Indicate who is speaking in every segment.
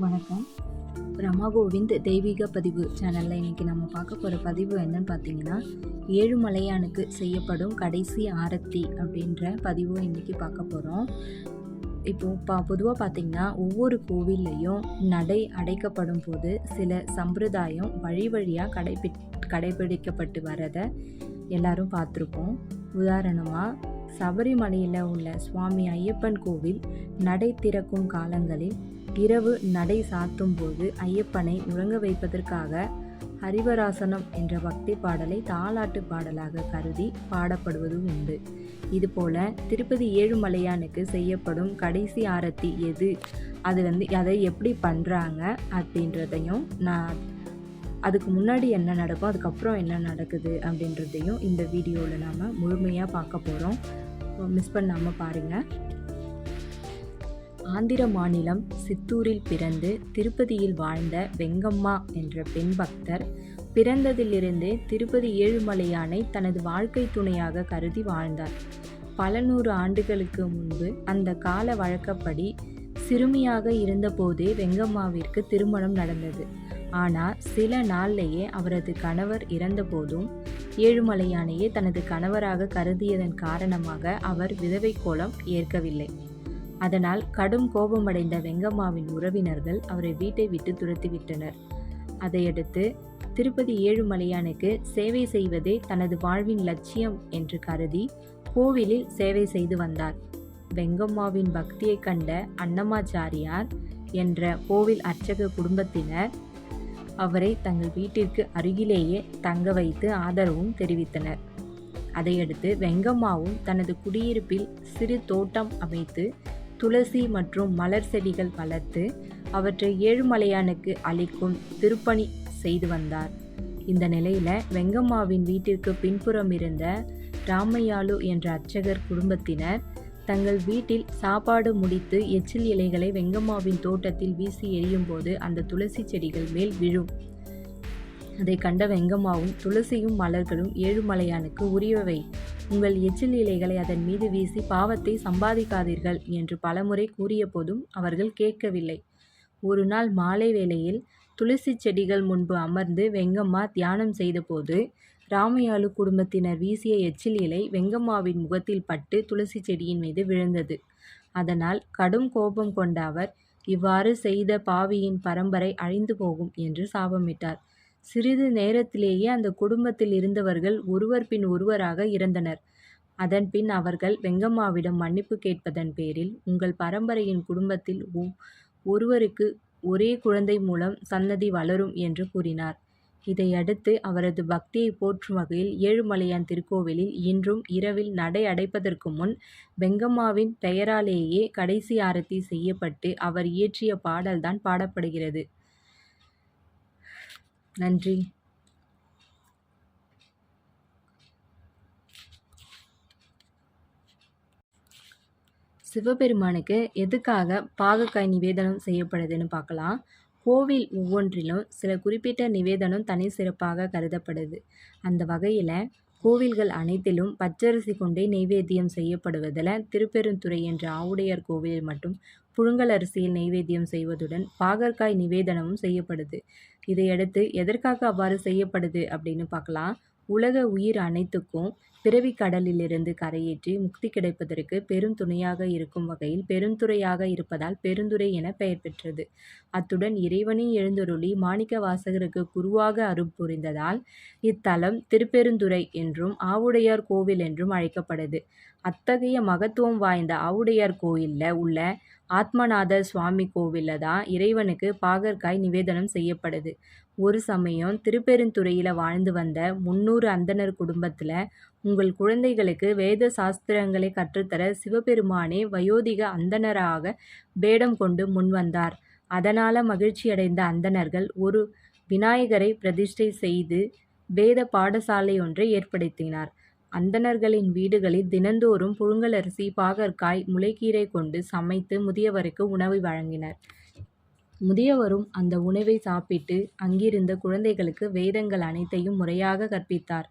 Speaker 1: வணக்கம். ரமா கோவிந்த் தெய்வீக பதிவு சேனலில் இன்றைக்கி நம்ம பார்க்க போகிற பதிவு என்னன்னு பார்த்தீங்கன்னா ஏழுமலையானுக்கு செய்யப்படும் கடைசி ஆரத்தி அப்படின்ற பதிவு இன்றைக்கி பார்க்க போகிறோம் இப்போது பா பொதுவாக பார்த்திங்கன்னா ஒவ்வொரு கோவில்லையும் நடை அடைக்கப்படும் போது சில சம்பிரதாயம் வழி வழியாக கடைபி கடைபிடிக்கப்பட்டு வரதை எல்லாரும் பார்த்துருப்போம். உதாரணமாக சபரிமலையில் உள்ள சுவாமி ஐயப்பன் கோவில் நடை திறக்கும் காலங்களில் இரவு நடை சாத்தும் போது ஐயப்பனை உறங்க வைப்பதற்காக ஹரிவராசனம் என்ற பக்தி பாடலை தாலாட்டு பாடலாக கருதி பாடப்படுவதும் உண்டு. இதுபோல திருப்பதி ஏழுமலையானுக்கு செய்யப்படும் கடைசி ஆரத்தி எது? அது வந்து அதை எப்படி பண்ணுறாங்க அப்படின்றதையும் நான் அதுக்கு முன்னாடி என்ன நடக்கும் அதுக்கப்புறம் என்ன நடக்குது அப்படின்றதையும் இந்த வீடியோவில் நாம் முழுமையாக பார்க்க போகிறோம் மிஸ் பண்ணாமல் பாருங்கள் ஆந்திர மாநிலம் சித்தூரில் பிறந்து திருப்பதியில் வாழ்ந்த வெங்கம்மா என்ற பெண் பக்தர் பிறந்ததிலிருந்தே திருப்பதி ஏழுமலையானை தனது வாழ்க்கை துணையாக கருதி வாழ்ந்தார். பல நூறு ஆண்டுகளுக்கு முன்பு அந்த கால வழக்கப்படி சிறுமியாக இருந்தபோதே வெங்கம்மாவிற்கு திருமணம் நடந்தது. ஆனால் சில நாள்லேயே அவரது கணவர் இறந்தபோதும் ஏழுமலையானையே தனது கணவராக கருதியதன் காரணமாக அவர் விதவை கோலம் ஏற்கவில்லை. அதனால் கடும் கோபமடைந்த வெங்கம்மாவின் உறவினர்கள் அவரை வீட்டை விட்டு துரத்திவிட்டனர். அதையடுத்து திருப்பதி ஏழுமலையானுக்கு சேவை செய்வதே தனது வாழ்வின் லட்சியம் என்று கருதி கோவிலில் சேவை செய்து வந்தார். வெங்கம்மாவின் பக்தியை கண்ட அன்னமாச்சாரியார் என்ற கோவில் அர்ச்சக குடும்பத்தினர் அவரை தங்கள் வீட்டிற்கு அருகிலேயே தங்க வைத்து ஆதரவும் தெரிவித்தனர். அதையடுத்து வெங்கம்மாவும் தனது குடியிருப்பில் சிறு தோட்டம் அமைத்து துளசி மற்றும் மலர் செடிகள் வளர்த்து அவற்றை ஏழுமலையானுக்கு அளிக்கும் திருப்பணி செய்து வந்தார். இந்த நிலையில் வெங்கம்மாவின் வீட்டிற்கு பின்புறம் இருந்த ராமையாலு என்ற அர்ச்சகர் குடும்பத்தினர் தங்கள் வீட்டில் சாப்பாடு முடித்து எச்சில் இலைகளை வெங்கம்மாவின் தோட்டத்தில் வீசி எரியும்போது அந்த துளசி செடிகள் மேல் விழும். அதை கண்ட வெங்கம்மாவும் துளசியும் மலர்களும் ஏழுமலையானுக்கு உரியவை. உங்கள் எச்சில் இலைகளை அதன் மீது வீசி பாவத்தை சம்பாதிக்காதீர்கள் என்று பலமுறை கூறிய போதும் அவர்கள் கேட்கவில்லை. ஒரு நாள் மாலை வேளையில் துளசி செடிகள் முன்பு அமர்ந்து வெங்கம்மா தியானம் செய்தபோது ராமையாலு குடும்பத்தினர் வீசிய எச்சில் இலை வெங்கம்மாவின் முகத்தில் பட்டு துளசி செடியின் மீது விழுந்தது. அதனால் கடும் கோபம் கொண்ட அவர் இவ்வாறு செய்த பாவியின் பரம்பரை அழிந்து போகும் என்று சாபமிட்டார். சிறிது நேரத்திலேயே அந்த குடும்பத்தில் இருந்தவர்கள் ஒருவர் பின் ஒருவராக இறந்தனர். அதன்பின் அவர்கள் வெங்கம்மாவிடம் மன்னிப்பு கேட்பதன் பேரில் உங்கள் பரம்பரையின் குடும்பத்தில் ஒருவருக்கு ஒரே குழந்தை மூலம் சன்னதி வளரும் என்று கூறினார். இதையடுத்து அவரது பக்தியை போற்றும் வகையில் ஏழுமலையான் திருக்கோவிலில் இன்றும் இரவில் நடை அடைப்பதற்கு முன் வெங்கம்மாவின் பெயராலேயே கடைசி ஆரத்தி செய்யப்பட்டு அவர் இயற்றிய பாடல்தான் பாடப்படுகிறது. நன்றி. சிவபெருமானுக்கு எதுக்காக பாகக்காய் நிவேதனம் செய்யப்படுதுன்னு பார்க்கலாம். கோவில் ஒவ்வொன்றிலும் சில குறிப்பிட்ட நிவேதனம் தனி சிறப்பாக கருதப்படுது. அந்த வகையில் கோவில்கள் அனைத்திலும் பச்சரிசி கொண்டே நெய்வேத்தியம் செய்யப்படுவதில் திருப்பெருந்துறை என்ற ஆவுடையார் கோவிலில் மட்டும் புழுங்கல் அரிசியில் நெய்வேத்தியம் செய்வதுடன் பாகற்காய் நிவேதனமும் செய்யப்படுது. இதையடுத்து எதற்காக அவ்வாறு செய்யப்படுது அப்படின்னு பார்க்கலாம். உலக உயிர் அனைத்துக்கும் பிறவி கடலிலிருந்து கரையேற்றி முக்தி கிடைப்பதற்கு பெரும் துணையாக இருக்கும் வகையில் பெருந்துறையாக இருப்பதால் பெருந்துறை என பெயர் பெற்றது. அத்துடன் இறைவனே எழுந்தருளி மாணிக்க வாசகருக்கு குருவாக அருள் புரிந்ததால் இத்தலம் திருப்பெருந்துறை என்றும் ஆவுடையார் கோவில் என்றும் அழைக்கப்படுது அத்தகைய மகத்துவம் வாய்ந்த ஆவுடையார் கோயிலில் உள்ள ஆத்மநாதர் சுவாமி கோவிலில் தான் இறைவனுக்கு பாகற்காய் நிவேதனம் செய்யப்படுது ஒரு சமயம் திருப்பெருந்துறையில் வாழ்ந்து வந்த முன்னூறு அந்தனர் குடும்பத்தில் உங்கள் குழந்தைகளுக்கு வேத சாஸ்திரங்களை கற்றுத்தர சிவபெருமானே வயோதிக அந்தணராக வேடம் கொண்டு முன்வந்தார் அதனால் மகிழ்ச்சியடைந்த அந்தணர்கள் ஒரு விநாயகரை பிரதிஷ்டை செய்து வேத பாடசாலை ஒன்றை ஏற்படுத்தினார். அந்தணர்களின் வீடுகளில் தினந்தோறும் புழுங்கலரிசி பாகற்காய் முளைக்கீரை கொண்டு சமைத்து முதியவருக்கு உணவு வழங்கினர். முதியவரும் அந்த உணவை சாப்பிட்டு அங்கிருந்த குழந்தைகளுக்கு வேதங்கள் அனைத்தையும் முறையாக கற்பித்தார்.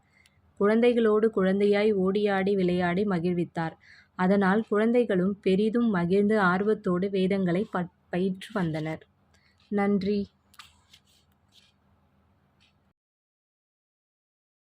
Speaker 1: குழந்தைகளோடு குழந்தையாய் ஓடியாடி விளையாடி மகிழ்வித்தார். அதனால் குழந்தைகளும் பெரிதும் மகிழ்ந்து ஆர்வத்தோடு வேதங்களை பயிற்று வந்தனர். நன்றி.